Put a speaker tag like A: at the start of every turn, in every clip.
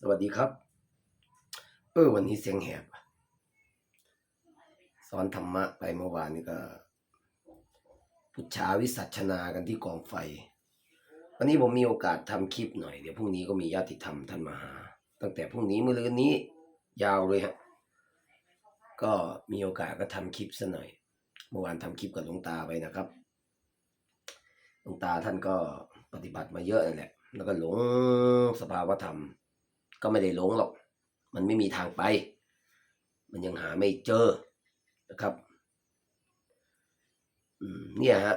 A: สวัสดีครับ เออวันนี้เสียงแหบ สอนธรรมะไปเมื่อวานนี้ก็พุทธาวิสัชนากันที่กองไฟ วันนี้ผมมีโอกาสทำคลิปหน่อย เดี๋ยวพรุ่งนี้ก็มีญาติธรรมท่านมาหา ตั้งแต่พรุ่งนี้มื้อลืนนี้ ยาวเลยฮะ ก็มีโอกาสก็ทำคลิปซะหน่อย เมื่อวานทำคลิปกับหลวงตาไปนะครับหลวงตาท่านก็ปฏิบัติมาเยอะนั่นแหละ แล้วก็หลงสภาวธรรม ก็ไม่ได้หลงหรอก มันไม่มีทางไป มันยังหาไม่เจอนะครับเนี่ยฮะ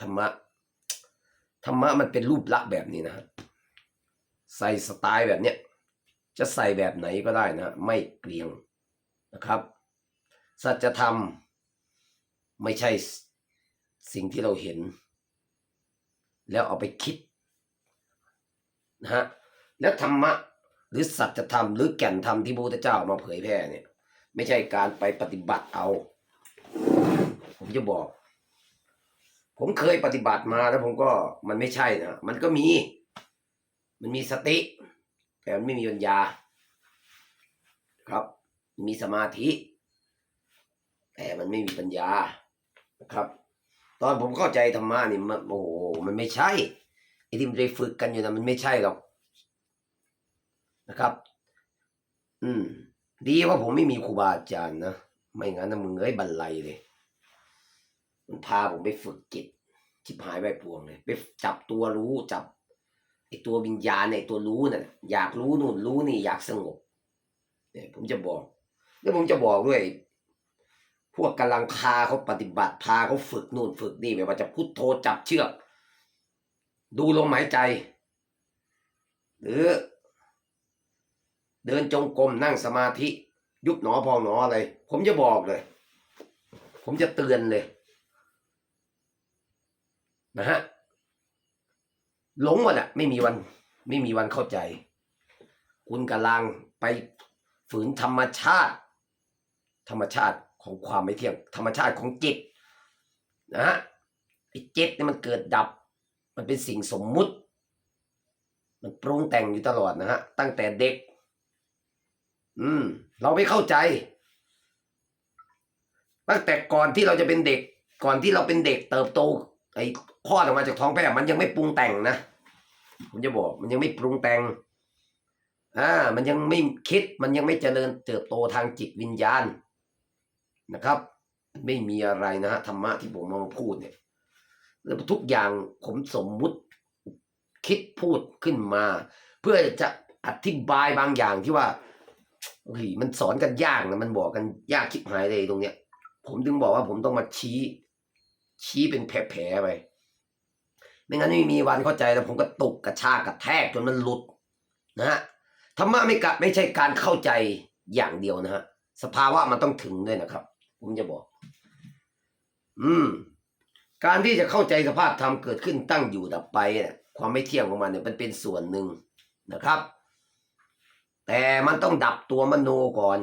A: ธรรมะธรรมะมันเป็นรูปลักษณ์แบบนี้นะฮะใส่สไตล์แบบเนี้ยจะใส่แบบไหนก็ได้นะ ไม่เกลียงนะครับ สัจธรรม ไม่ใช่สิ่งที่เราเห็น แล้วเอาไปคิด นะฮะแล้วธรรมะหรือสัจธรรมหรือแก่นธรรมที่พระพุทธเจ้ามาเผยแพร่เนี่ย ไม่ใช่การไปปฏิบัติเอา ผมจะบอก ผมเคยปฏิบัติมาแล้วผมก็มันไม่ใช่นะมันก็มี มันมีสติ แต่มันไม่มีปัญญา ครับ มีสมาธิ แต่มันไม่มีปัญญาครับ ตอนผมเข้าใจธรรมะนี่มันโอ้โหมันไม่ใช่ ที่มันไปฝึกกันอยู่นะมันไม่ใช่หรอกนะครับ อืม ดีว่าผมไม่มีครูบาอาจารย์นะ ไม่งั้นนะมึงเอ้ยบันไลเลย มันพาผมไปฝึกจิตชิบหายไปพวงเลย ไปจับตัวรู้จับไอตัววิญญาณไอตัวรู้น่ะ อยากรู้นู่นรู้นี่อยากสงบ เนี่ยผมจะบอก แล้วผมจะบอกด้วย พวกกำลังพาเขาปฏิบัติพาเขาฝึกนู่นฝึกนี่ไม่ว่าจะพุทโธจับเชือก ดูลมหายใจ หรือ เดินจงกรมนั่งสมาธิ ยุบหนอพองหนออะไร ผมจะบอกเลย ผมจะเตือนเลย นะฮะหลงวันอะไม่มีวัน ไม่มีวันเข้าใจ คุณกำลังไปฝืนธรรมชาติ ธรรมชาติของความไม่เที่ยง ธรรมชาติของจิต นะฮะไอ้จิตเนี่ยมันเกิดดับ มันเป็นสิ่งสมมุติ มันปรุงแต่งอยู่ตลอดนะฮะ ตั้งแต่เด็ก อืม เราไม่เข้าใจ ตั้งแต่ก่อนที่เราจะเป็นเด็ก ก่อนที่เราเป็นเด็กเติบโต ไอ้คลอดออกมาจากท้องแม่มันยังไม่ปรุงแต่งนะผมจะบอก มันยังไม่ปรุงแต่งอ่ามันยังไม่คิดมันยังไม่เจริญเติบโตทางจิตวิญญาณนะครับ ไม่มีอะไรนะฮะธรรมะที่ผมมาพูดเนี่ย ทุกอย่างผมสมมุติคิดพูดขึ้นมา เพื่อจะอธิบายบางอย่างที่ว่าเฮ้ยมันสอนกันยากนะมันบอกกันยากชิบหายเลยตรงเนี้ย ผมถึงบอกว่าผมต้องมาชี้ ชี้เป็นแผลๆไปไม่งั้นไม่มีวันเข้าใจแล้วผมก็ตกกระชากกระแทกจนมันหลุดนะฮะธรรมะไม่กะไม่ใช่การเข้าใจอย่างเดียวนะฮะสภาวะมันต้องถึงด้วยนะครับ ผมจะบอก อืม การที่จะเข้าใจสภาพธรรมเกิดขึ้นตั้งอยู่ดับไปเนี่ยความไม่เที่ยงของมันเนี่ยมันเป็นส่วนหนึ่งนะครับ แต่มันต้องดับตัวมโนก่อน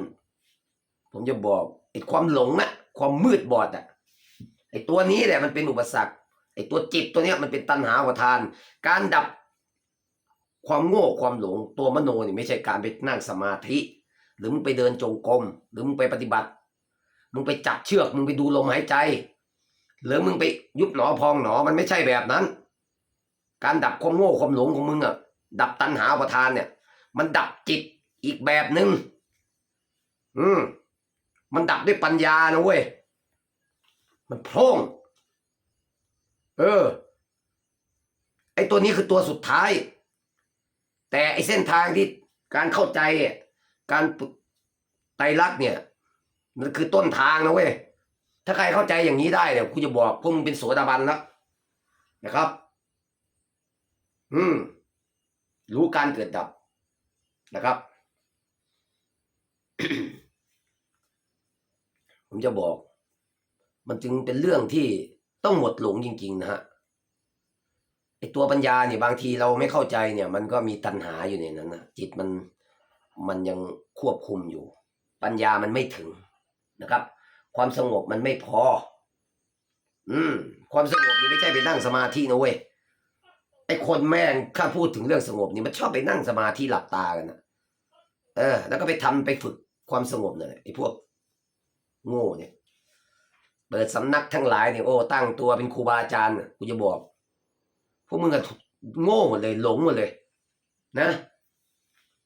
A: ผมจะบอกไอ้ความหลงอะความมืดบอดอะไอ้ตัวนี้แหละมันเป็นอุปสรรคไอ้ตัวจิตตัวเนี้ยมันเป็นตัณหาอุทาน การดับความโง่ความหลงตัวมโนนี่ไม่ใช่การไปนั่งสมาธิ หรือมึงไปเดินจงกรมหรือมึงไปปฏิบัติ มึงไปจับเชือกมึงไปดูลมหายใจ หรือมึงไปยุบหนอพองหนอมันไม่ใช่แบบนั้น การดับความโง่ความหลงของมึงอะดับตัณหาอุปทานเนี่ย มันดับจิตอีกแบบหนึ่งอืม มันดับด้วยปัญญานะเว้ย มันพร่องเออ ไอตัวนี้คือตัวสุดท้าย แต่ไอเส้นทางที่การเข้าใจอะการไตรลักษณ์เนี่ย มันคือต้นทางนะเว้ย ถ้าใครเข้าใจอย่างนี้ได้เนี่ยกูจะบอกพวกมึงเป็นโสดาบันแล้วนะครับ อืม รู้การเกิดดับนะครับ ผมจะบอก มันจึงเป็นเรื่องที่ต้องหมดหลงจริง ๆ นะฮะไอตัวปัญญาเนี่ยบางทีเราไม่เข้าใจเนี่ย มันก็มีตัณหาอยู่ในนั้นนะจิตมันมันยังควบคุมอยู่ ปัญญามันไม่ถึงนะครับ ความสงบมันไม่พอ อืม ความสงบนี่ไม่ใช่ไปนั่งสมาธินะเว้ยไอ้คนแม่งถ้าพูดถึงเรื่องสงบนี่มันชอบไปนั่งสมาธิหลับตากันนะเออ แล้วก็ไปทำไปฝึกความสงบเนี่ยไอ้พวก โง่เนี่ยเปิดสำนักทั้งหลายเนี่ยโอ้ตั้งตัวเป็นครูบาอาจารย์กูจะบอก พวกมึงอะโง่หมดเลย หลงหมดเลย นะ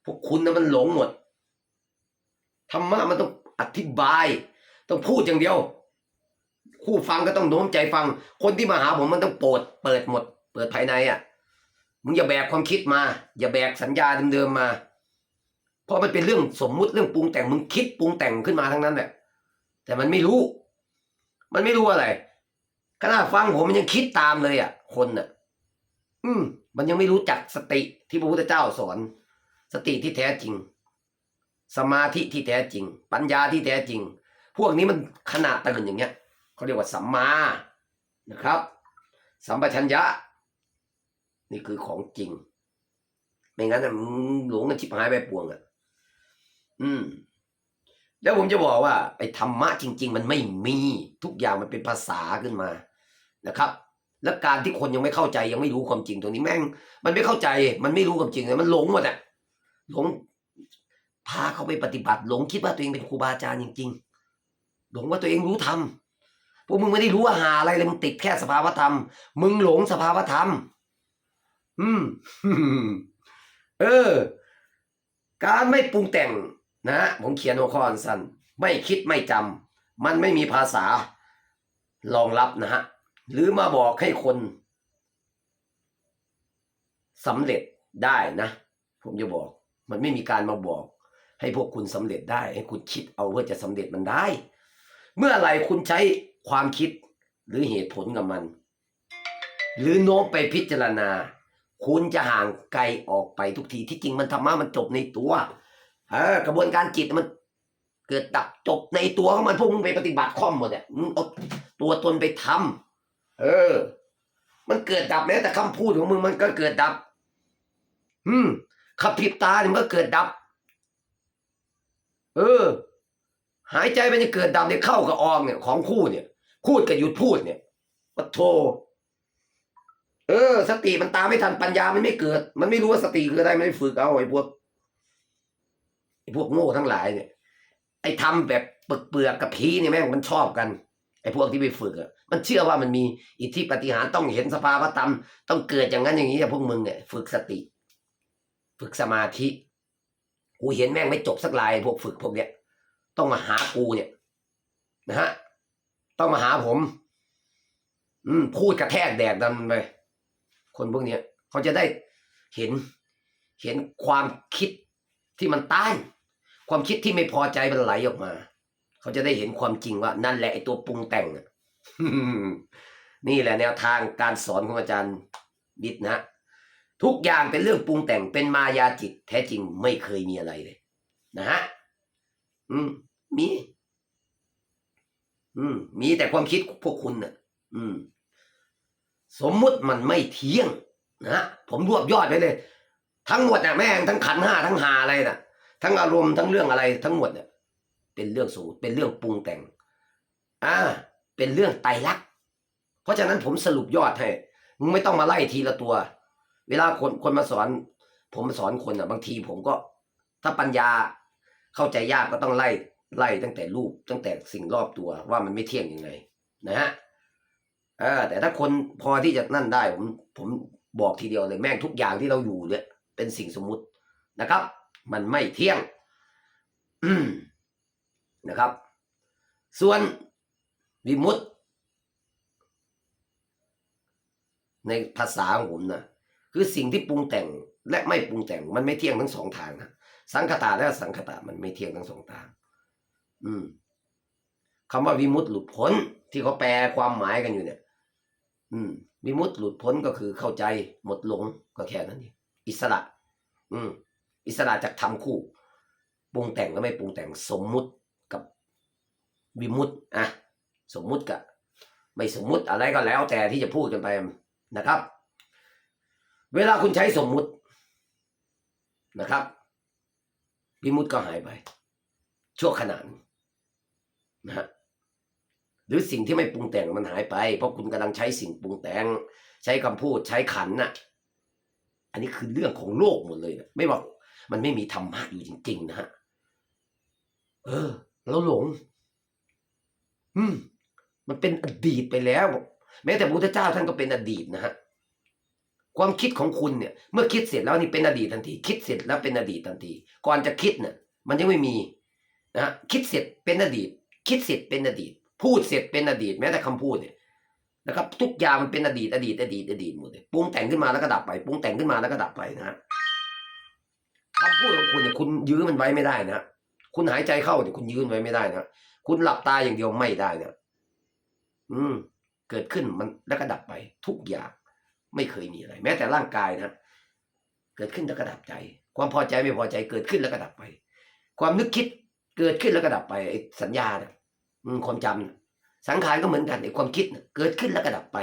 A: พวกคุณนะมันหลงหมดธรรมะมันต้องอธิบาย ต้องพูดอย่างเดียว คู่ฟังก็ต้องโน้มใจฟัง คนที่มาหาผมมันต้องโปรดเปิดหมด เปิดภายในอะมึงอย่าแบกความคิดมา อย่าแบกสัญญาเดิมๆมา เพราะมันเป็นเรื่องสมมุติเรื่องปรุงแต่งมึงคิดปรุงแต่งขึ้นมาทั้งนั้นแหละแต่มันไม่รู้ มันไม่รู้อะไรขณะฟังผมมันยังคิดตามเลยอะ คนอะ อืม มันยังไม่รู้จักสติที่พระพุทธเจ้าสอน สติที่แท้จริง สมาธิที่แท้จริง ปัญญาที่แท้จริง พวกนี้มันขนาดตื่นอย่างเงี้ยเขาเรียกว่าสัมมานะครับ สัมปชัญญะ นี่คือของจริง ไม่งั้นน่ะหลงกันชิบหายไปปวงอะ อืม แล้วผมจะบอกว่าไอ้ธรรมะจริง ๆ มันไม่มีทุกอย่างมันเป็นภาษาขึ้นมานะครับ แล้วการที่คนยังไม่เข้าใจยังไม่รู้ความจริงตรงนี้แม่ง มันไม่เข้าใจ มันไม่รู้ความจริงเลยมันหลงหมดอะหลงพาเขาไปปฏิบัติหลงคิดว่าตัวเองเป็นครูบาอาจารย์จริง ๆ หลงว่าตัวเองรู้ธรรมพวกมึงไม่ได้รู้ว่าหาอะไรเลยมึงติดแค่สภาวธรรม มึงหลงสภาวธรรม อืม เออ การไม่ปรุงแต่งนะผมเขียนหัวข้อสั้นไม่คิดไม่จำมันไม่มีภาษารองรับนะฮะ หรือมาบอกให้คนสำเร็จได้นะ ผมจะบอก มันไม่มีการมาบอก ให้พวกคุณสำเร็จได้ ให้คุณคิดเอาเพื่อจะสำเร็จมันได้ เมื่อไหรคุณใช้ความคิดหรือเหตุผลกับมัน หรือโน้มไปพิจารณา คุณจะห่างไกลออกไปทุกทีที่จริงมันธรรมะมันจบในตัวเออกระบวนการจิตมันเกิดดับจบในตัวของมันพวกมึงไปปฏิบัติข้อมหมดเนี่ยมึงเอาตัวตนไปทำเออ มันเกิดดับแม้แต่คำพูดของมึงมันก็เกิดดับ อืมขับพริบตาเนี่ยมันก็เกิดดับ เออ หายใจมันจะเกิดดับเนี่ยเข้ากับออกเนี่ยของคู่เนี่ย พูดกับหยุดพูดเนี่ยปะโทเออ สติมันตามไม่ทันปัญญามันไม่เกิด มันไม่รู้ว่าสติคืออะไรมันไม่ฝึกเอาไอ้พวกไอ้พวกโง่ทั้งหลายเนี่ย ไอ้ทำแบบเปลือกเปลือกกับผีเนี่ยแม่งมันชอบกันไอ้พวกที่ไปฝึกอะมันเชื่อว่ามันมีอิทธิปฏิหารต้องเห็นสภาวะธรรมต้องเกิดอย่างนั้นอย่างนี้อะพวกมึงเนี่ยฝึกสติ ฝึกสมาธิกูเห็นแม่งไม่จบสักลายพวกฝึกพวกเนี้ย ต้องมาหากูเนี่ยนะฮะต้องมาหาผม อืม พูดกระแทกแดดดันไปคนพวกเนี้ยเขาจะได้เห็น เห็นความคิดที่มันต้านความคิดที่ไม่พอใจมันไหลออกมา เขาจะได้เห็นความจริงว่า นั่นแหละไอตัวปรุงแต่งนี่แหละแนวทางการสอนของอาจารย์บิดนะ ทุกอย่างเป็นเรื่องปรุงแต่งเป็นมายาจิต แท้จริงไม่เคยมีอะไรเลย นะฮะ อืม มี อืม มีแต่ความคิดพวกคุณน่ะ อืม สมมุติมันไม่เที่ยงนะผมรวบยอดไปเลย ทั้งหมดน่ะแม่งทั้งขันห้าทั้งหาอะไรน่ะ ทั้งอารมณ์ทั้งเรื่องอะไร ทั้งหมดเนี่ยเป็นเรื่องสูตรเป็นเรื่องปรุงแต่ง อ่า เป็นเรื่องไตรลักษณ์เพราะฉะนั้นผมสรุปยอดให้มึงไม่ต้องมาไล่ทีละตัว เวลาคนคนมาสอน ผมมาสอนคนอะ บางทีผมก็ ถ้าปัญญา เข้าใจยากก็ต้องไล่ไล่ตั้งแต่รูปตั้งแต่สิ่งรอบตัวว่ามันไม่เที่ยงยังไง นะฮะเออแต่ถ้าคนพอที่จะนั่นได้ผมผมบอกทีเดียวเลยแม่งทุกอย่างที่เราอยู่เนี่ยเป็นสิ่งสมมุตินะครับ มันไม่เที่ยงนะครับ ส่วนวิมุตในภาษาของผมนะคือสิ่งที่ปรุงแต่งและไม่ปรุงแต่งมันไม่เที่ยงทั้งสองทางนะ สังคตาและสังคตามันไม่เที่ยงทั้งสองทางอืมคำว่าวิมุตติหลุดพ้นที่เขาแปลความหมายกันอยู่เนี่ย อืม วิมุตติหลุดพ้นก็คือเข้าใจหมดหลงก็แค่นั้นเองอิสระ อืม อิสระจากธรรมคู่ปรุงแต่งและไม่ปรุงแต่งสมมุติกับวิมุตติอะสมมุติกับไม่สมมุติอะไรก็แล้ว แต่ที่จะพูดกันไปนะครับ เวลาคุณใช้สมมุตินะครับ วิมุตก็หายไป ชั่วขณะหนึ่งนะฮะหรือสิ่งที่ไม่ปรุงแต่งมันหายไป เพราะคุณกำลังใช้สิ่งปรุงแต่ง ใช้คำพูดใช้ขันน่ะ อันนี้คือเรื่องของโลกหมดเลยนะไม่ว่ามันไม่มีธรรมะอยู่จริง ๆ นะฮะเออเราหลง อืม มันเป็นอดีตไปแล้ว แม้แต่พระพุทธเจ้าท่านก็เป็นอดีตนะฮะ ความคิดของคุณเนี่ย เมื่อคิดเสร็จแล้วนี่เป็นอดีตทันที คิดเสร็จแล้วเป็นอดีตทันที ก่อนจะคิดเนี่ยมันยังไม่มีนะคิดเสร็จเป็นอดีต คิดเสร็จเป็นอดีต พูดเสร็จเป็นอดีตแม้แต่คำพูดเนี่ยนะครับทุกอย่างมันเป็นอดีตอดีตอดีตอดีตหมดเลยปรุงแต่งขึ้นมาแล้วก็ดับไปปรุงแต่งขึ้นมาแล้วก็ดับไปนะฮะคำพูดของคุณเนี่ยคุณยื้อมันไว้ไม่ได้นะคุณหายใจเข้าเนี่ยคุณยื้อมันไว้ไม่ได้นะคุณหลับตาอย่างเดียวไม่ได้นะอืม เกิดขึ้นมันแล้วก็ดับไป ทุกอย่าง ไม่เคยมีอะไร แม้แต่ร่างกายนะเกิดขึ้นแล้วก็ดับใจ ความพอใจไม่พอใจเกิดขึ้นแล้วก็ดับไป ความนึกคิดเกิดขึ้นแล้วก็ดับไปไอ้สัญญาเนี่ยความจำน่ะสังขารก็เหมือนกันไอ้ความคิดเกิดขึ้นแล้วก็ดับไป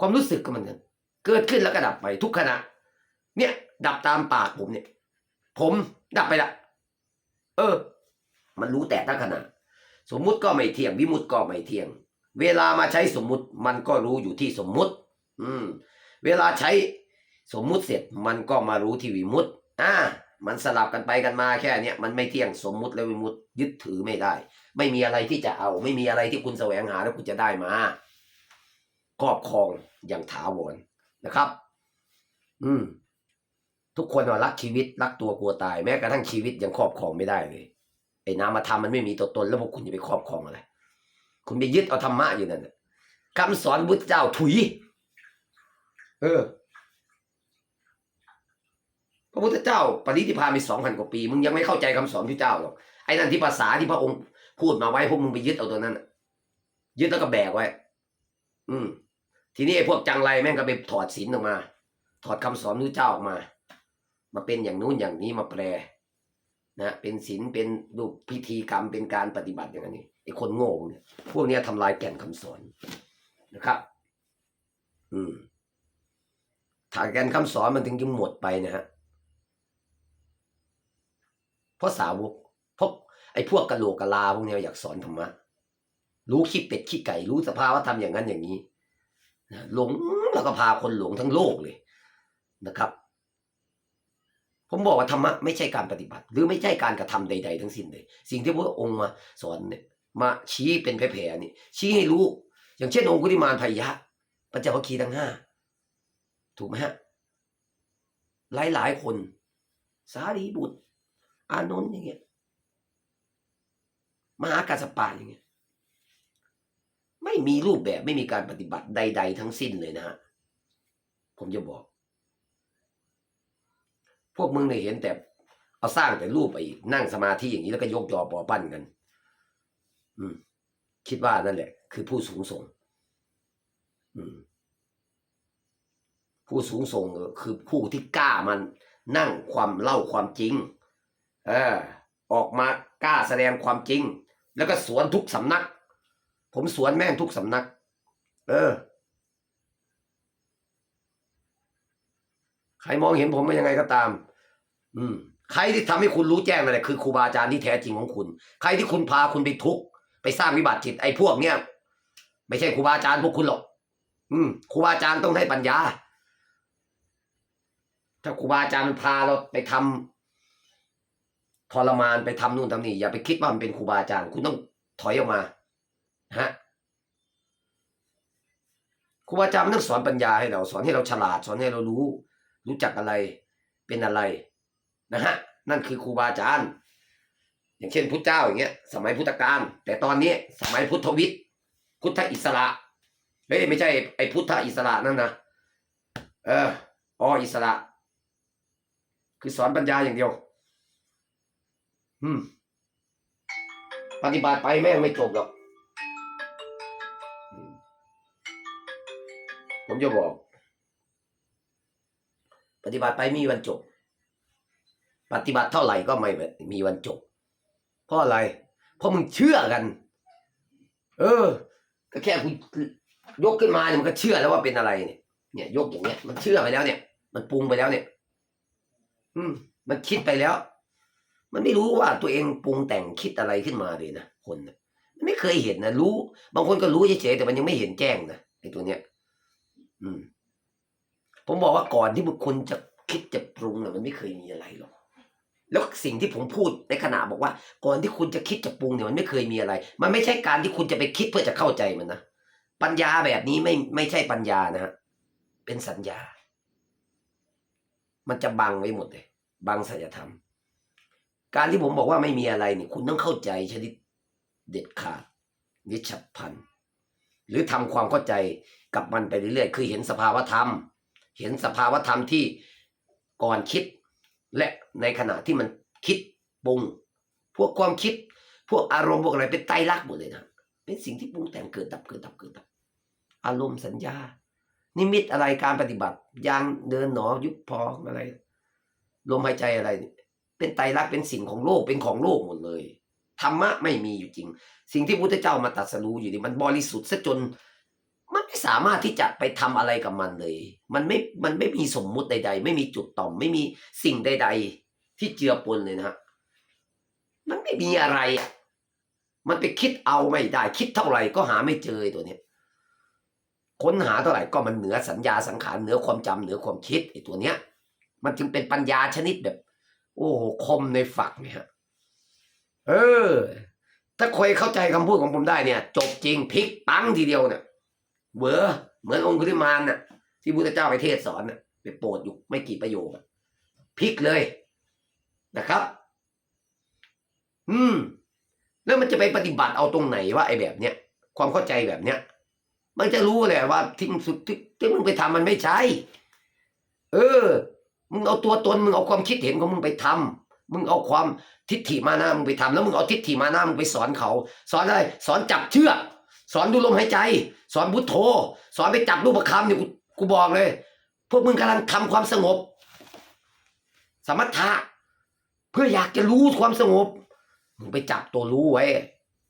A: ความรู้สึกก็เหมือนกันเกิดขึ้นแล้วก็ดับไป ทุกขณะ เนี่ย ดับตามปากผมเนี่ย ผมดับไปละเออ มันรู้แต่ตั้งขณะ สมมุติก็ไม่เที่ยงวิมุตติก็ไม่เที่ยง เวลามาใช้สมมุติ มันก็รู้อยู่ที่สมมุติ อืม เวลาใช้สมมุติเสร็จมันก็มารู้ที่วิมุตติอ่ามันสลับกันไปกันมาแค่เนี้ยมันไม่เที่ยงสมมุติและวิมุตยึดถือไม่ได้ ไม่มีอะไรที่จะเอา ไม่มีอะไรที่คุณแสวงหาแล้วคุณจะได้มาครอบครองอย่างถาวรนะครับ อืม ทุกคนว่ารักชีวิตรักตัวกลัวตาย แม้กระทั่งชีวิตยังครอบครองไม่ได้เลยไอ้นามธรรมมันไม่มีตัวตนแล้วพวกคุณจะไปครอบครองอะไร คุณไปยึดเอาธรรมะอยู่นั่นคำสอนพุทธเจ้าถุย เออ พระพุทธเจ้าปรินิพพานไปสองพันกว่าปี มึงยังไม่เข้าใจคำสอนพระเจ้าหรอกไอ้นั่นที่ภาษาที่พระองค์พูดมาไว้พวกมึงไปยึดเอาตัวนั้นยึดแล้วก็แบกไว้ อืม ทีนี้ไอ้พวกจังไรแม่งก็ไปถอดศีลออกมา ถอดคำสอนพระเจ้าออกมา มาเป็นอย่างนู้นอย่างนี้มาแปลนะเป็นศีลเป็นรูปพิธีกรรมเป็นการปฏิบัติอย่างนี้ไอ้คนโง่เนี่ยพวกเนี้ยทำลายแก่นคำสอนนะครับ อืม ถ้าแกนคำสอนมันถึงจะหมดไปนะฮะเพราะสาวกพราะไอ้พวกกะโหลกกะลาพวกเนี้ยอยากสอนธรรมะรู้ขี้เป็ดขี้ไก่รู้สภาวะธรรมอย่างนั้นอย่างนี้นะหลงแล้วก็พาคนหลงทั้งโลกเลยนะครับ ผมบอกว่าธรรมะไม่ใช่การปฏิบัติ หรือไม่ใช่การกระทำใด ๆ ทั้งสิ้นเลย สิ่งที่พระองค์มาสอนเนี่ยมาชี้เป็นแผลๆนี่ชี้ให้รู้ อย่างเช่นองคุลิมานพยะปัญจวัคคีย์ทั้งห้า ถูกไหมฮะ หลายหลายๆคน สารีบุตร อานนท์อย่างเงี้ย มหากัสสปะอย่างเงี้ย ไม่มีรูปแบบไม่มีการปฏิบัติใด ๆ ทั้งสิ้นเลยนะฮะ ผมจะบอก พวกมึงเนี่ยเห็นแต่ เอาสร้างแต่รูปไปนั่งสมาธิอย่างนี้แล้วก็ยกยอปอปั้นกัน อืม คิดว่านั่นแหละ คือผู้สูงส่ง อืม ผู้สูงส่งคือผู้ที่กล้ามันนั่งความเล่าความจริงเออออกมากล้าแสดงความจริง แล้วก็สวนทุกสำนัก ผมสวนแม่งทุกสำนัก เออ ใครมองเห็นผมเป็นยังไงก็ตาม อืม ใครที่ทำให้คุณรู้แจ้งอะไรคือครูบาอาจารย์ที่แท้จริงของคุณ ใครที่คุณพาคุณไปทุกข์ไปสร้างวิบัติจิตไอ้พวกเนี้ยไม่ใช่ครูบาอาจารย์พวกคุณหรอก อืมครูบาอาจารย์ต้องให้ปัญญา ถ้าครูบาอาจารย์พาเราไปทำทรมานไปทำนู่นทำนี่อย่าไปคิดว่ามันเป็นครูบาอาจารย์ คุณต้องถอยออกมาฮะครูบาอาจารย์ต้องสอนปัญญาให้เรา สอนให้เราฉลาด สอนให้เรารู้ รู้จักอะไรเป็นอะไรนะฮะนั่นคือครูบาอาจารย์ อย่างเช่นพุทธเจ้าอย่างเงี้ย สมัยพุทธกาลแต่ตอนนี้สมัยพุทธวิทย์พุทธอิสระเฮ้ยไม่ใช่ไอ้พุทธอิสระนั่นนะเอออ๋ออิสระ คือสอนปัญญาอย่างเดียว อืม ปฏิบัติไปแม่งไม่จบหรอก ผมจะบอก ปฏิบัติไปมีวันจบ ปฏิบัติเท่าไหร่ก็ไม่มีวันจบ เพราะอะไร เพราะมึงเชื่อกัน เออ ก็แค่คุณยกขึ้นมาเนี่ยมันก็เชื่อแล้วว่าเป็นอะไรเนี่ย เนี่ย ยกอย่างเนี้ย มันเชื่อไปแล้วเนี่ย มันปรุงไปแล้วเนี่ย อืม มันคิดไปแล้ว มันไม่รู้ว่าตัวเองปรุงแต่งคิดอะไรขึ้นมาเลยนะคนนะมันไม่เคยเห็นนะรู้ บางคนก็รู้เฉยๆแต่มันยังไม่เห็นแจ้งนะไอ้ตัวเนี้ย อืม ผมบอกว่าก่อนที่บุคคลจะคิดจะปรุงน่ะมันไม่เคยมีอะไรหรอกแล้วสิ่งที่ผมพูดในขณะบอกว่า ก่อนที่คุณจะคิดจะปรุงเนี่ยมันไม่เคยมีอะไร มันไม่ใช่การที่คุณจะไปคิดเพื่อจะเข้าใจมันนะปัญญาแบบนี้ไม่ไม่ใช่ปัญญานะฮะเป็นสัญญา มันจะบังไว้หมดเลยบังสัจธรรม การที่ผมบอกว่าไม่มีอะไรเนี่ยคุณต้องเข้าใจชนิดเด็ดขาดนิฉับพันหรือทำความเข้าใจกับมันไปเรื่อยๆคือเห็นสภาวธรรม เห็นสภาวธรรมที่ก่อนคิด และในขณะที่มันคิดปรุง พวกความคิด พวกอารมณ์พวกอะไรเป็นไตรลักษณ์หมดเลยนะเป็นสิ่งที่ปรุงแต่งเกิดดับเกิดดับเกิดดับ อารมณ์สัญญา นิมิตอะไรการปฏิบัติยางเดินหนอยุบพออะไรลมหายใจอะไร เป็นไตรลักษณ์เป็นสิ่งของโลกเป็นของโลกหมดเลยธรรมะไม่มีอยู่จริง สิ่งที่พุทธเจ้ามาตรัสรู้อยู่นี่มันบริสุทธิ์ซะจน มันไม่สามารถที่จะไปทำอะไรกับมันเลย มันไม่มันไม่มีสมมุติใด ๆ ไม่มีจุดต่อม ไม่มีสิ่งใด ๆ ที่เจือปนเลยนะฮะมันไม่มีอะไรอะมันไปคิดเอาไม่ได้ คิดเท่าไหร่ก็หาไม่เจอตัวเนี้ย ค้นหาเท่าไหร่ก็มันเหนือสัญญาสังขารเหนือความจำเหนือความคิดไอ้ตัวเนี้ย มันจึงเป็นปัญญาชนิดแบบ โอ้โหคมในฝักเนี่ยฮะเออ ถ้าใครเข้าใจคำพูดของผมได้เนี่ย จบจริงพลิกปังทีเดียวเนี่ยเวอเหมือนองคุลิมานน่ะ ที่พุทธเจ้าไปเทศสอนน่ะไปโปรดอยู่ไม่กี่ประโยคพลิกเลยนะครับ อืม แล้วมันจะไปปฏิบัติเอาตรงไหนว่าไอ้แบบเนี้ยความเข้าใจแบบเนี้ย มันจะรู้แหละว่าที่มึงสุดที่มึงไปทำมันไม่ใช่ เออ มึงเอาตัวตนมึงเอาความคิดเห็นของมึงไปทำมึงเอาความทิฏฐิมานะมึงไปทำแล้วมึงเอาทิฏฐิมานะมึงไปสอนเขา สอนอะไร สอนจับเชือกสอนดูลมหายใจ สอนพุทโธ สอนไปจับรูปคำเนี่ยกูกูบอกเลย พวกมึงกำลังทำความสงบ สมถะเพื่ออยากจะรู้ความสงบ มึงไปจับตัวรู้ไว้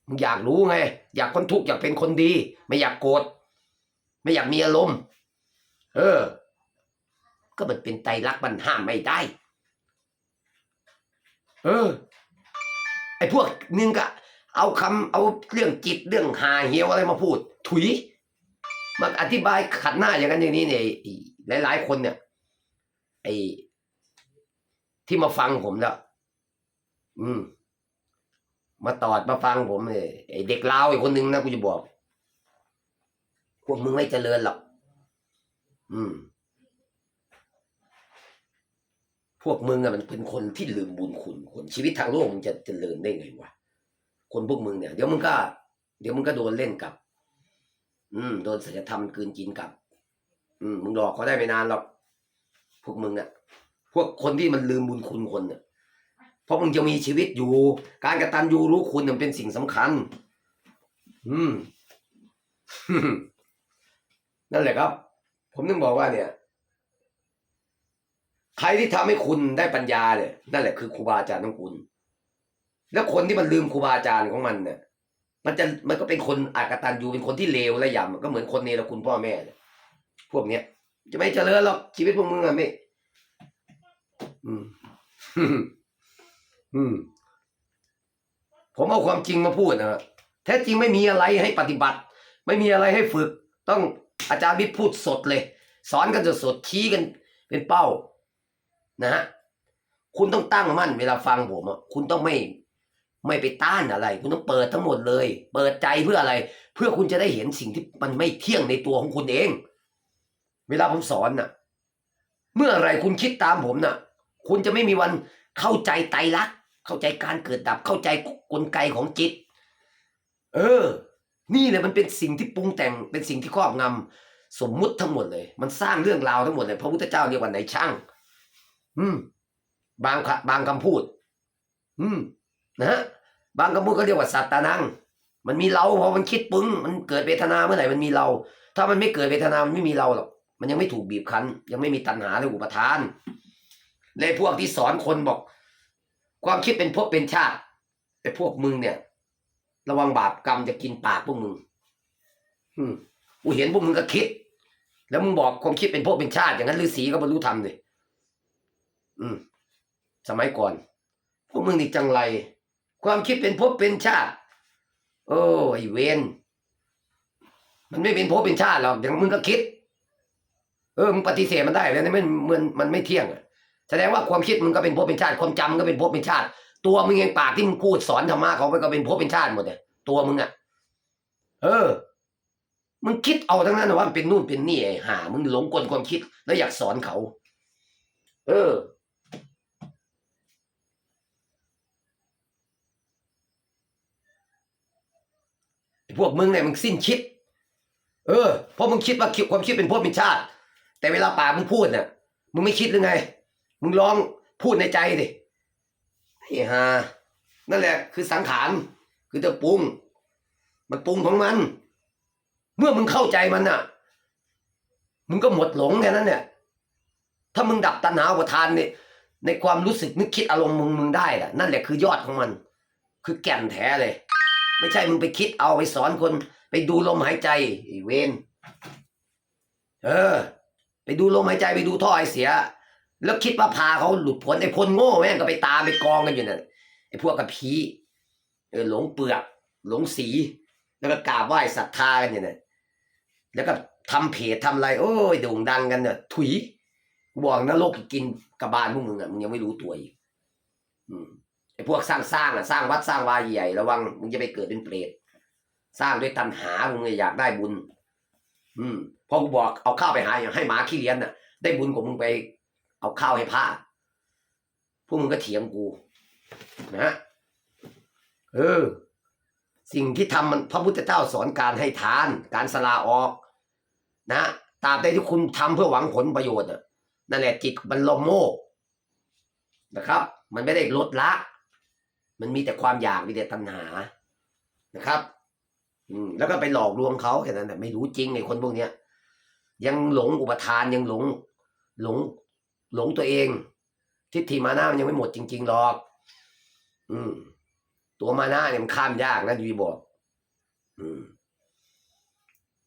A: มึงอยากรู้ไง อยากคนทุกข์อยากเป็นคนดี ไม่อยากโกรธ ไม่อยากมีอารมณ์เออ ก็มันเป็นไตรักมันห้ามไม่ได้ เออ ไอ้พวกนึงก็เอาคำเอาเรื่องจิตเรื่องหาเหี่ยวอะไรมาพูด ถุยมาอธิบายขัดหน้าอย่างนั้นอย่างนี้เนี่ยหลายๆคนเนี่ย ไอ้ที่มาฟังผมแล้ว อืม มาตอดมาฟังผมเนี่ยไอ้เด็กลาวอีกคนนึงนะกูจะบอก พวกมึงไม่เจริญหรอก อืม พวกมึงอะมันเป็นคนที่ลืมบุญคุณคนชีวิตทางโลกมึงจะเจริญได้ไงวะ คนพวกมึงเนี่ย เดี๋ยวมึงก็ เดี๋ยวมึงก็โดนเล่นกับ อืม โดนศัลยธรรมกืนกินกับ อืม มึงหลอกเขาได้ไม่นานหรอก พวกมึงอะพวกคนที่มันลืมบุญคุณคนเนี่ยเพราะมึงจะมีชีวิตอยู่ การกระตันยูรู้คุณมันเป็นสิ่งสำคัญ อืม นั่นแหละครับ ผมนึงบอกว่าเนี่ย ใครที่ทำให้คุณได้ปัญญาเนี่ยนั่นแหละคือครูบาอาจารย์ของคุณ แล้วคนที่มันลืมครูบาอาจารย์ของมันเนี่ยมันจะมันก็เป็นคนอากตันยูเป็นคนที่เลวและยำก็เหมือนคนเนรคุณพ่อแม่พวกเนี้ย จะไม่เจริญหรอกชีวิตพวกมึงอะไม่อืม อืม ผมเอาความจริงมาพูดนะแท้จริงไม่มีอะไรให้ปฏิบัติ ไม่มีอะไรให้ฝึก ต้อง อาจารย์วิทย์พูดสดเลย สอนกันสดๆชี้กันเป็นเป้า นะฮะคุณต้องตั้งมั่นเวลาฟังผมอะคุณต้องไม่ไม่ไปต้านอะไร คุณต้องเปิดทั้งหมดเลย เปิดใจเพื่ออะไร เพื่อคุณจะได้เห็นสิ่งที่มันไม่เที่ยงในตัวของคุณเอง เวลาผมสอนน่ะ เมื่อไรคุณคิดตามผมน่ะ คุณจะไม่มีวันเข้าใจไตรลักษณ์เข้าใจการเกิดดับเข้าใจกลไกของจิต เออ นี่แหละมันเป็นสิ่งที่ปรุงแต่งเป็นสิ่งที่ครอบงำสมมุติทั้งหมดเลย มันสร้างเรื่องราวทั้งหมดเลยพระพุทธเจ้าเรียกว่าไหนช่าง อืม บางบางคำพูด อืม นะฮะบางคำพูดก็เรียกว่าสัตตานัง มันมีเราพอมันคิดปึ้ง มันเกิดเวทนาเมื่อไหร่มันมีเรา ถ้ามันไม่เกิดเวทนามันไม่มีเราหรอกมันยังไม่ถูกบีบคั้น ยังไม่มีตัณหาหรืออุปทานเลยพวกที่สอนคนบอก ความคิดเป็นภพเป็นชาติไอ้พวกมึงเนี่ย ระวังบาปกรรมจะกินปากพวกมึง อืมกูเห็นพวกมึงก็คิด แล้วมึงบอกความคิดเป็นภพเป็นชาติ อย่างนั้นฤาษีก็บรรลุธรรมเลยอืม สมัยก่อน พวกมึงนี่จังไร ความคิดเป็นภพเป็นชาติ โอ้ไอเวนมันไม่เป็นภพเป็นชาติหรอกอย่างมึงก็คิด เออมึงปฏิเสธมันได้แล้วนี่มันมันมันไม่เที่ยงอะแสดงว่าความคิดมึงก็เป็นภพเป็นชาติ ความจำมึงก็เป็นภพเป็นชาติ ตัวมึงเองปากที่มึงพูดสอนธรรมะเขาไปก็เป็นภพเป็นชาติหมดเลยตัวมึงอะ เออ มึงคิดเอาทั้งนั้นนะว่ามันเป็นนู่นเป็นนี่ไอ้ห่ามึงหลงกลความคิด แล้วอยากสอนเขา เออ พวกมึงเนี่ยมึงสิ้นคิด เออเพราะมึงคิดว่าคิดความคิดเป็นพวกเป็นชาติ แต่เวลาปากมึงพูดเนี่ยมึงไม่คิดหรือไง มึงลองพูดในใจดิ ไอ้ห่านั่นแหละ คือสังขารคือตัวปรุง มันปรุงของมัน เมื่อมึงเข้าใจมันน่ะ มึงก็หมดหลงแค่นั้นเนี่ย ถ้ามึงดับตัณหาอุปทานเนี่ยในความรู้สึกนึกคิดอารมณ์มึงมึงได้อะนั่นแหละคือยอดของมัน คือแก่นแท้เลย ไม่ใช่มึงไปคิดเอาไปสอนคน ไปดูลมหายใจไอ้เวนเออ ไปดูลมหายใจไปดูท่อไอเสีย แล้วคิดว่าพาเขาหลุดพ้นไอ้คนโง่แม่งก็ไปตามไปกองกันอยู่นั่นไอ้พวกกระพีเออหลงเปลือก หลงสี แล้วก็กราบไหว้ศรัทธากันอยู่นั่นแล้วก็ทำเพจทำอะไร โอ้ยโด่งดังกันเนี่ยถุยบอกนรกกินกระบาลพวกมึงอะมึงยังไม่รู้ตัวอีกไอ้พวกสร้างสร้างอะสร้างวัดสร้างวาใหญ่ระวังมึงจะไปเกิดเป็นเปรตสร้างด้วยตัณหามึงอยากได้บุญ อืมพอกูบอกเอาข้าวไปหาอย่างให้หมาขี้เลี้ยนน่ะ ได้บุญกว่ามึงไป เอาข้าวให้พระพวกมึงก็เถียงกู นะ เออ สิ่งที่ทำมันพระพุทธเจ้าสอนการให้ทาน การสละออก นะตราบใดที่คุณทำเพื่อหวังผลประโยชน์นั่นแหละจิตมันลมโมกนะครับ มันไม่ได้ลดละ มันมีแต่ความอยากมีแต่ตัณหานะครับ อืมแล้วก็ไปหลอกลวงเขาแค่นั้นแหละไม่รู้จริงไอ้คนพวกเนี้ยยังหลงอุปทานยังหลง หลง หลงตัวเอง ทิฏฐิมานะมันยังไม่หมดจริงๆหรอก อืม ตัวมานะเนี่ยมันข้ามยากนะยูบอก อืม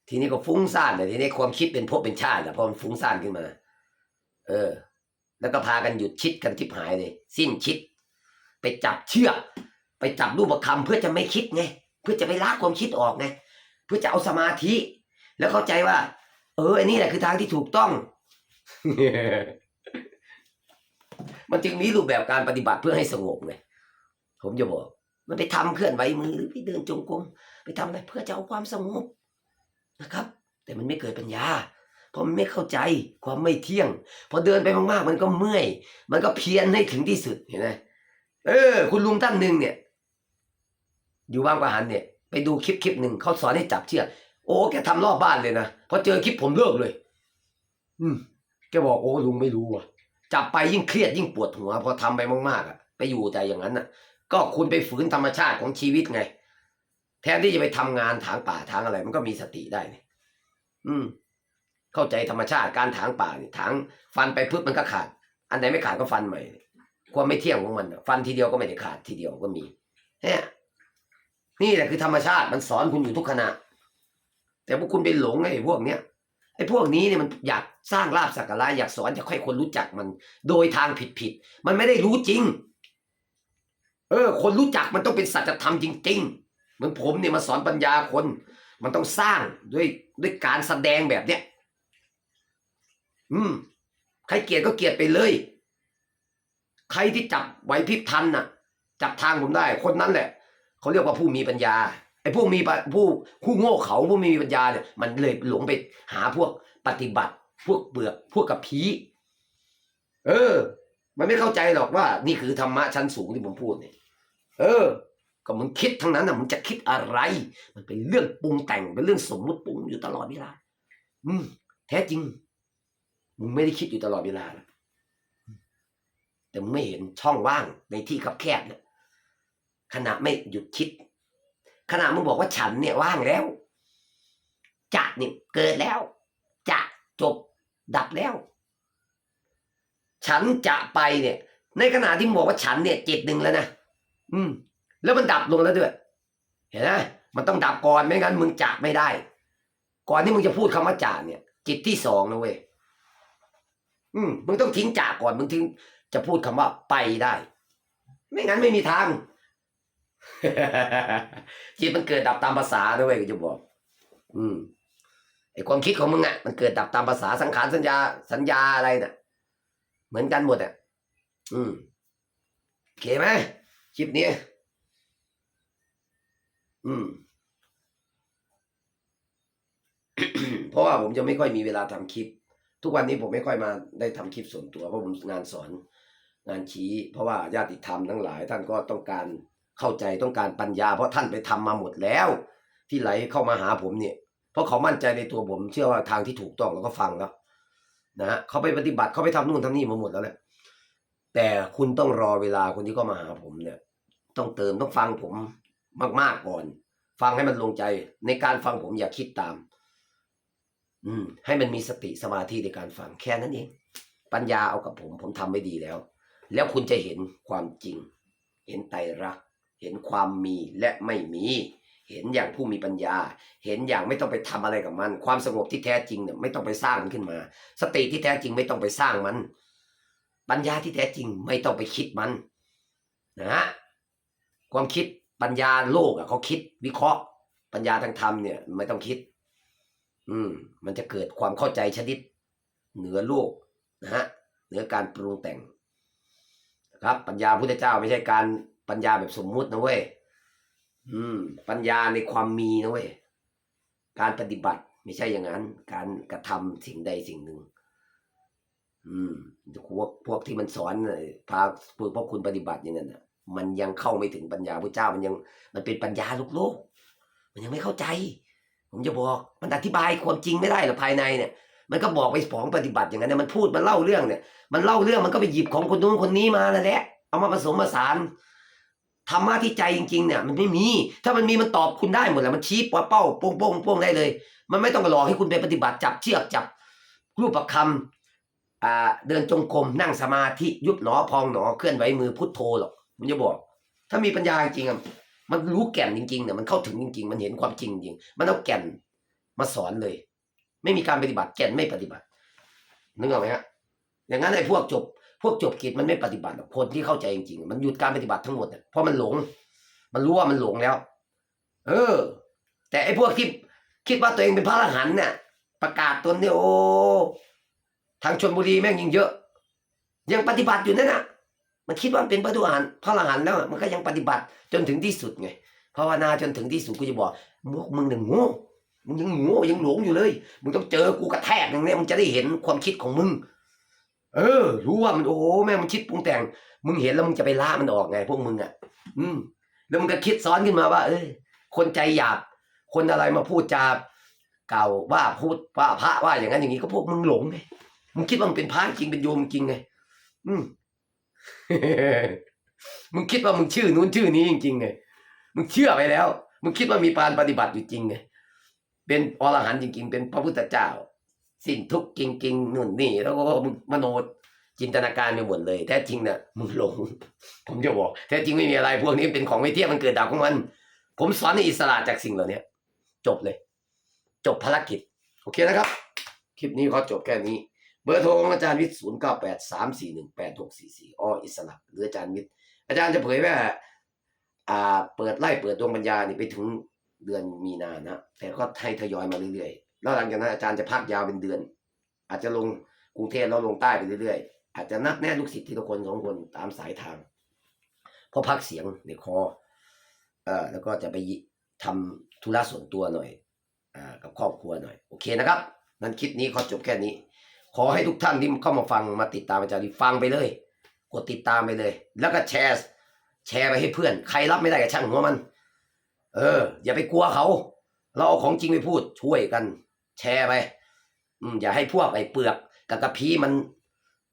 A: ทีนี้ก็ฟุ้งซ่านเลยทีนี้ความคิดเป็นภพเป็นชาติแหละพอมันฟุ้งซ่านขึ้นมา เออ แล้วก็พากันหยุดคิดกันทิพหายเลย สิ้นคิด ไปจับเชือกไปจับรูปคำเพื่อจะไม่คิดไงเพื่อจะไปละความคิดออกไงเพื่อจะเอาสมาธิ แล้วเข้าใจว่า เอออันนี้แหละคือทางที่ถูกต้อง มันจึงมีรูปแบบการปฏิบัติเพื่อให้สงบไงผมจะบอก มันไปทำเคลื่อนไหวมือหรือไปเดินจงกรมไปทำอะไรเพื่อจะเอาความสงบนะครับ แต่มันไม่เกิดปัญญา เพราะมันไม่เข้าใจความไม่เที่ยง พอเดินไปมากๆมันก็เมื่อย มันก็เพียรให้ถึงที่สุดเห็นไหมเออ คุณลุงท่านหนึ่งเนี่ย อยู่บ้างประหันเนี่ย ไปดูคลิปคลิปหนึ่งเขาสอนให้จับเชือกโอ้แกทำรอบบ้านเลยนะพอเจอคลิปผมเลิกเลย อืมแกบอกโอ้ลุงไม่รู้อะ จับไปยิ่งเครียดยิ่งปวดหัวพอทำไปมากๆอะไปอยู่แต่อย่างนั้นน่ะ ก็คุณไปฝืนธรรมชาติของชีวิตไง แทนที่จะไปทำงานถางป่าถางอะไร มันก็มีสติได้นี่อืม เข้าใจธรรมชาติการถางป่านี่ถางฟันไปปุ๊บมันก็ขาด อันไหนไม่ขาดก็ฟันใหม่ความไม่เที่ยงของมันฟันทีเดียวก็ไม่ได้ขาดทีเดียวก็มีเนี่ยนี่แหละคือธรรมชาติมันสอนคุณอยู่ทุกขณะ แต่พวกคุณไปหลงไอ้พวกเนี้ย ไอ้พวกนี้เนี่ยมันอยากสร้างลาบสักการะอยากสอนอยากให้คนรู้จักมัน โดยทางผิดผิดๆมันไม่ได้รู้จริง เออ คนรู้จักมันต้องเป็นสัจธรรมจริง ๆ เหมือนผมเนี่ยมาสอนปัญญาคน มันต้องสร้างด้วยด้วยการแสดงแบบเนี้ยอืม ใครเกลียดก็เกลียดไปเลย ใครที่จับไหวพริบทันน่ะ จับทางผมได้ คนนั้นแหละ เขาเรียกว่าผู้มีปัญญา ไอ้พวกมีปะผู้ผู้โง่เขาผู้ไม่มีปัญญาเนี่ยมันเลยหลงไปหาพวกปฏิบัติ พวกเปลือกพวกกับผีเออ มันไม่เข้าใจหรอกว่า นี่คือธรรมะชั้นสูงที่ผมพูดเนี่ย เออ ก็มึงคิดทั้งนั้นนะมึงจะคิดอะไร มันเป็นเรื่องปรุงแต่งเป็นเรื่องสมมุติปรุงอยู่ตลอดเวลาอืมแท้จริงมึงไม่ได้คิดอยู่ตลอดเวลานะแต่มึงไม่เห็นช่องว่างในที่คับแคบเนี่ยขณะไม่หยุดคิด ขณะมึงบอกว่าฉันเนี่ยว่างแล้ว จะเนี่ยเกิดแล้ว จะจบดับแล้ว ฉันจะไปเนี่ย ในขณะที่มึงบอกว่าฉันเนี่ยจิตหนึ่งแล้วนะอืม แล้วมันดับลงแล้วด้วย เห็นไหมมันต้องดับก่อนไม่งั้นมึงจะไม่ได้ ก่อนที่มึงจะพูดคำว่าจะเนี่ย จิตที่สองนะเว้ยอืมมึงต้องทิ้งจากก่อนมึงถึงจะพูดคำว่าไปได้ ไม่งั้นไม่มีทาง จิตมันเกิดดับตามภาษาด้วยกูจะบอก อืมไอความคิดของมึงอะมันเกิดดับตามภาษาสังขารสัญญา สัญญาอะไรน่ะเหมือนกันหมดอะอืมโอเคไหมคลิปนี้ อืมเพราะว่าผมจะไม่ค่อยมีเวลาทำคลิป ทุกวันนี้ผมไม่ค่อยมาได้ทำคลิปส่วนตัวเพราะผมงานสอนงานชี้ เพราะว่าญาติธรรมทั้งหลาย ท่านก็ต้องการ เข้าใจต้องการปัญญา เพราะท่านไปทำมาหมดแล้ว ที่ไหลเข้ามาหาผมเนี่ย เพราะเขามั่นใจในตัวผม เชื่อว่าทางที่ถูกต้องแล้วก็ฟังแล้วนะฮะเขาไปปฏิบัติเขาไปทำนู่นทำนี่มาหมดแล้วแหละแต่คุณต้องรอเวลาคนที่เข้ามาหาผมเนี่ย ต้องเติมต้องฟังผมมากๆก่อน ฟังให้มันลงใจ ในการฟังผมอย่าคิดตาม อืม ให้มันมีสติสมาธิในการฟังแค่นั้นเองปัญญาเอากับผม ผมทำไม่ดีแล้ว แล้วคุณจะเห็นความจริง เห็นไตรลักษณ เห็นความมีและไม่มี เห็นอย่างผู้มีปัญญา เห็นอย่างไม่ต้องไปทำอะไรกับมัน ความสงบที่แท้จริงเนี่ยไม่ต้องไปสร้างมันขึ้นมา สติที่แท้จริงไม่ต้องไปสร้างมัน ปัญญาที่แท้จริงไม่ต้องไปคิดมันนะฮะความคิดปัญญาโลกอะเขาคิดวิเคราะห์ ปัญญาทางธรรมเนี่ยไม่ต้องคิด อืม มันจะเกิดความเข้าใจชนิด เหนือโลกนะฮะเหนือการปรุงแต่งนะครับ ปัญญาพุทธเจ้าไม่ใช่การ ปัญญาแบบสมมุตินะเว้ยอืม ปัญญาในความมีนะเว้ยการปฏิบัติไม่ใช่อย่างนั้น การกระทำสิ่งใดสิ่งหนึ่ง อืมพวกพวกที่มันสอนน่ะพาพวกพวกคุณปฏิบัติอย่างนั้นน่ะมันยังเข้าไม่ถึงปัญญาพระเจ้ามันยังมันเป็นปัญญาโลกโลกมันยังไม่เข้าใจ ผมจะบอกมันอธิบายความจริงไม่ได้หรอกภายในเนี่ย มันก็บอกไปของปฏิบัติอย่างนั้นเนะมันพูดมันเล่าเรื่องเนี่ย มันเล่าเรื่องมันก็ไปหยิบของคนนู้นคนนี้มาแล้วแหละเอามาผสมผสาน ธรรมะที่ใจจริงๆเนี่ยมันไม่มี ถ้ามันมีมันตอบคุณได้หมดแหละมันชี้ปเป้าโป้งโป้งโป้งได้เลย มันไม่ต้องหลอให้คุณไปปฏิบัติจับเชือกจับรูปประคำอ่าเดินจงกรมนั่งสมาธิยุบหนอพองหนอเคลื่อนไหวมือพุทโธหรอกมันจะบอก ถ้ามีปัญญาจริงๆมันรู้แก่นจริงๆเนี่ยมันเข้าถึงจริง ๆ มันเห็นความจริงจริงมันเอาแก่นมาสอนเลย ไม่มีการปฏิบัติแก่นไม่ปฏิบัตินึกออกไหมฮะอย่างนั้นไอ้พวกจบ พวกจบกิจมันไม่ปฏิบัติคนที่เข้าใจจริงๆมันหยุดการปฏิบัติทั้งหมดเพราะมันหลง มันรู้ว่ามันหลงแล้ว เออ แต่ไอ้พวกที่คิดว่าตัวเองเป็นพระอรหันต์เนี่ยประกาศตนเนี่ยโอ้ทางชนบุรีแม่งยิ่งเยอะ ยังปฏิบัติอยู่นั่นน่ะ มันคิดว่าเป็นพระอรหันต์พระอรหันต์แล้วมันก็ยังปฏิบัติจนถึงที่สุดไงภาวนาจนถึงที่สุดกูจะบอกพวกมึงหนึ่งโง่มึงยังโง่ยังหลงอยู่เลย มึงต้องเจอกูกระแทกอย่างเนี้ยมึงจะได้เห็นความคิดของมึง เออ รู้ว่ามันโอ้แม่มันคิดปรุงแต่ง มึงเห็นแล้วมึงจะไปล่ามันออกไง พวกมึงอะ อืม แล้วมึงก็คิดซ้อนขึ้นมาว่า เอ้ยคนใจหยาบคนอะไรมาพูดจาเก่าว่าพูดว่าพระว่าอย่างนั้นอย่างนี้ก็พวกมึงหลงไงมึงคิดว่ามึงเป็นพระจริงเป็นโยมจริงไงอืมมึงคิดว่ามึงชื่อนู้นชื่อนี้จริงๆไงมึงเชื่อไปแล้ว มึงคิดว่ามีปานปฏิบัติอยู่จริงไงเป็นอรหันต์จริง ๆ เป็นพระพุทธเจ้า สิ้นทุกข์จริงๆนู่นนี่ แล้วก็มึงมโนจินตนาการไปหมดเลย แท้จริงน่ะมึงหลง ผมจะบอก แท้จริงไม่มีอะไรพวกนี้เป็นของไม่เที่ยงมันเกิดดับของมัน ผมสอนให้อิสระจากสิ่งเหล่านี้จบเลย จบภารกิจ โอเคนะครับ คลิปนี้ขอจบแค่นี้ เบอร์โทรของอาจารย์วิทย์ศูนย์เก้าแปดสามสี่หนึ่งแปดหกสี่สี่ออิสระหรืออาจารย์วิทย์อาจารย์จะเผยว่าอ่า เปิดไล่เปิดดวงปัญญานี่ไปถึงเดือนมีนานะแต่ก็ให้ทยอยมาเรื่อยๆ แล้วหลังจากนั้นอาจารย์จะพักยาวเป็นเดือน อาจจะลงกรุงเทพแล้วลงใต้ไปเรื่อยๆ อาจจะนัดแน่ลูกศิษย์ทีละคนสองคนตามสายทางเพราะพักเสียงในคอเอ่อแล้วก็จะไปทำธุระส่วนตัวหน่อยอ่ากับครอบครัวหน่อย โอเคนะครับนั้นคลิปนี้ขอจบแค่นี้ ขอให้ทุกท่านที่เข้ามาฟังมาติดตามอาจารย์ฟังไปเลย กดติดตามไปเลย แล้วก็แชร์ แชร์ไปให้เพื่อน ใครรับไม่ได้ก็ช่างหัวมัน เออ อย่าไปกลัวเขา เราเอาของจริงไปพูดช่วยกัน แชร์ไปอืมอย่าให้พวกไอ้เปลือกกับกระพี้มัน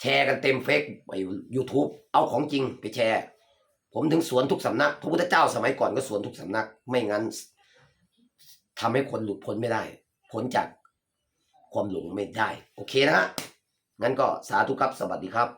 A: แชร์กันเต็มเฟซไอ้ยูทูบเอาของจริงไปแชร์ ผมถึงสวนทุกสำนัก พระพุทธเจ้าสมัยก่อนก็สวนทุกสำนัก ไม่งั้นทำให้คนหลุดพ้นไม่ได้ พ้นจากความหลงไม่ได้ โอเคนะฮะงั้นก็สาธุครับ สวัสดีครับ